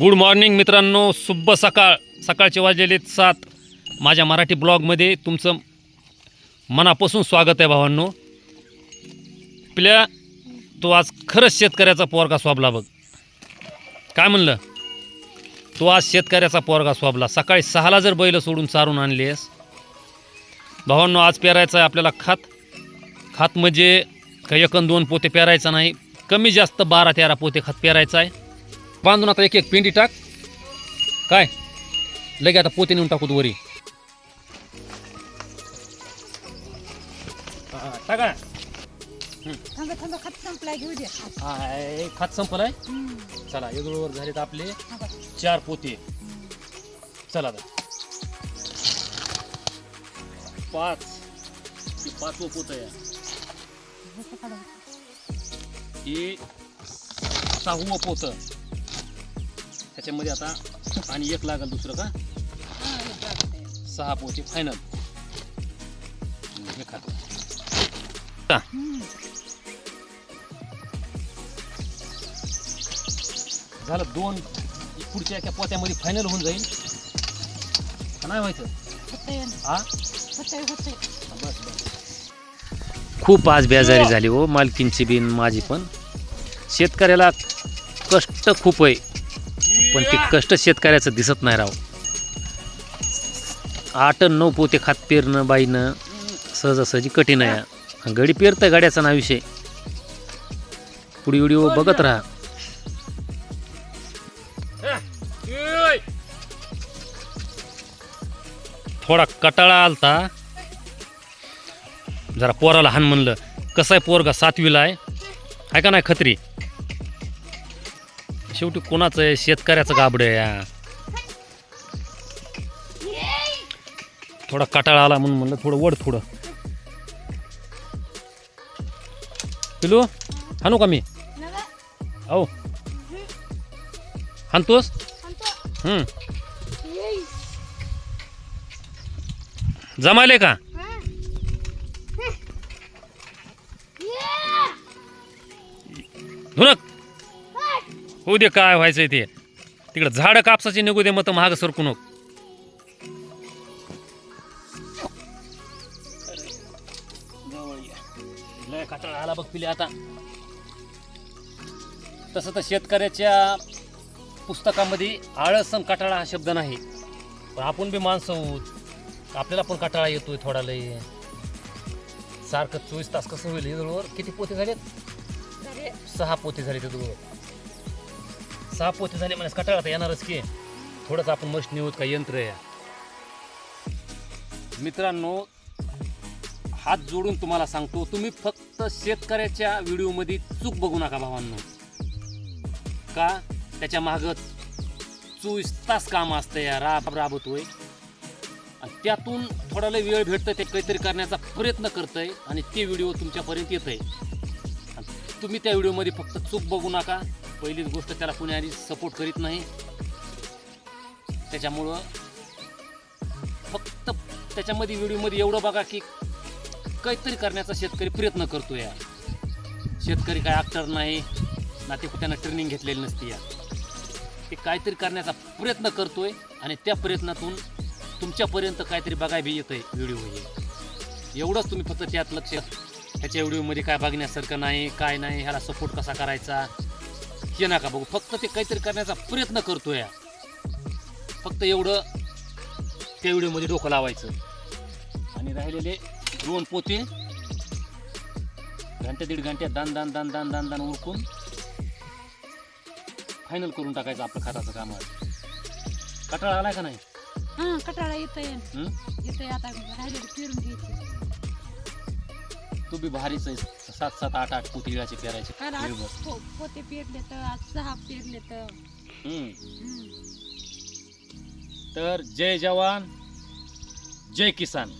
Good morning मित्रांनो. शुभ सकाळ. सकाळचे वाजलेले सात. माझ्या मराठी ब्लॉगमध्ये तुमचं मनापासून स्वागत आहे भावांनो. आपल्या तो आज खरंच शेतकऱ्याचा पोरगा स्वाबला बघ. काय म्हणलं? तो आज शेतकऱ्याचा पोरगा स्वाबला सकाळी सहाला जर बैल सोडून चारून आणलीस भावांनो आज पेरायचं आहे आपल्याला खात. खात म्हणजे काही एकन दोन पोते पेरायचा नाही. कमी जास्त बारा तेरा पोते खात पेरायचं आहे. बांधून आता एक एक पिंडी टाक. काय? लगे आता पोते नेऊन टाकू वरी. टाका थांबा थांबा खात संपलाय घेऊ दे. हाय, खात संपलाय? हम्म. चला येदूळवर झालेत आपले. थांबा. चार पोते. चला आता. पाच. हे पाचवं पोत आहे. हे सहावं पोत. त्याच्यामध्ये आता आणि एक लागल दुसरं का. सहा पोते फायनल हे खात. झालं दोन. पुढच्या एका पोत्यामध्ये फायनल होऊन जाईल. नाही व्हायचं. हा? बस बस. खूप आज बेजारी झाली हो मालकींची बिन माझी पण. शेतकऱ्याला कष्ट खूप आहे. पण ते कष्ट शेतकऱ्याचं दिसत नाही राव. आठ नऊ पोते खात पेरणं बाईनं सहजासहजी कठीण आहे. गडी पेरतं गाड्याचा ना विषय. पुढे व्हिडिओ बघत राहा. थोडा कटाळा आलता. जरा पोराला हान म्हणलं कसं आहे पोरगा सातवीला आहे? आहे का नाही खत्री? शेवटी कोणाचं आहे? शेतकऱ्याचं गाबडं आहे या थोडा कटाळा आला म्हणून म्हणलं थोडं वड थोडं. पिलू हाणू का मी? औ हाणतोस? हम्म. जमायले का? धुनक. होऊ दे काय व्हायचंय ते. तिकडं झाडं कापसाची निघू दे मग महाग सरकू नको कटाळा आला बघ पिले आता. तसं तर शेतकऱ्याच्या पुस्तकामध्ये आळस आणि कटाळा हा शब्द नाही. पण आपण बी माणसं आहोत. आपल्याला पण कटाळा येतोय थोडा लय. सारखं चोवीस तास कसं होईल? इजळवर किती पोते झालेत? सहा पोते झाले ते दोघं सहा पोते झाले म्हणजे कटाळा येणारच की. थोडंच आपण मशीन होत का यंत्र आहे. मित्रांनो हात जोडून तुम्हाला सांगतो तुम्ही फक्त शेतकऱ्याच्या व्हिडिओमध्ये चूक बघू नका भावांनो. का? त्याच्या मागं चोवीस तास काम असतं या राब राबतोय. आणि त्यातून थोडा लय वेळ भेटतं ते काहीतरी करण्याचा प्रयत्न करतंय आणि ते व्हिडिओ तुमच्यापर्यंत येत आहे तुम्ही त्या व्हिडिओमध्ये फक्त चूक बघू नका. पहिलीच गोष्ट त्याला कोणी आधी सपोर्ट करीत नाही. त्याच्यामुळं फक्त त्याच्यामध्ये व्हिडिओमध्ये एवढं बघा की काहीतरी करण्याचा शेतकरी प्रयत्न करतो या शेतकरी काय ॲक्टर नाही ना ते त्यांना ट्रेनिंग घेतलेली नसते या ते काहीतरी करण्याचा प्रयत्न करतोय आणि त्या प्रयत्नातून तुमच्यापर्यंत काहीतरी बघाय बी आहे व्हिडिओ हे. एवढंच तुम्ही फक्त त्यात लक्ष. ह्याच्या व्हिडिओमध्ये काय बघण्यासारखं नाही काय नाही ह्याला सपोर्ट कसा करायचा? हे नका बघू फक्त ते काहीतरी करण्याचा प्रयत्न करतोय. फक्त एवढं त्या व्हिडिओमध्ये डोकं लावायचं. आणि राहिलेले दोन पोते. घंटे दीड घंट्यात दान दान दान दान दान दान उरकून फायनल करून टाकायचं आपलं खताचं काम. आहे कटाळा आलाय का नाही? हा कटाळा येतोय. हं? येतोय आता. राहिलेलं फिरून घ्यायचं. तू बी भारीच सात सात आठ आठ पोती इळाचे पेरायचे कारण आज वेळभर. पो- पोते पेरले तर आज सहा पेरले तर हम्म. हम्म. तर जय जवान जय किसान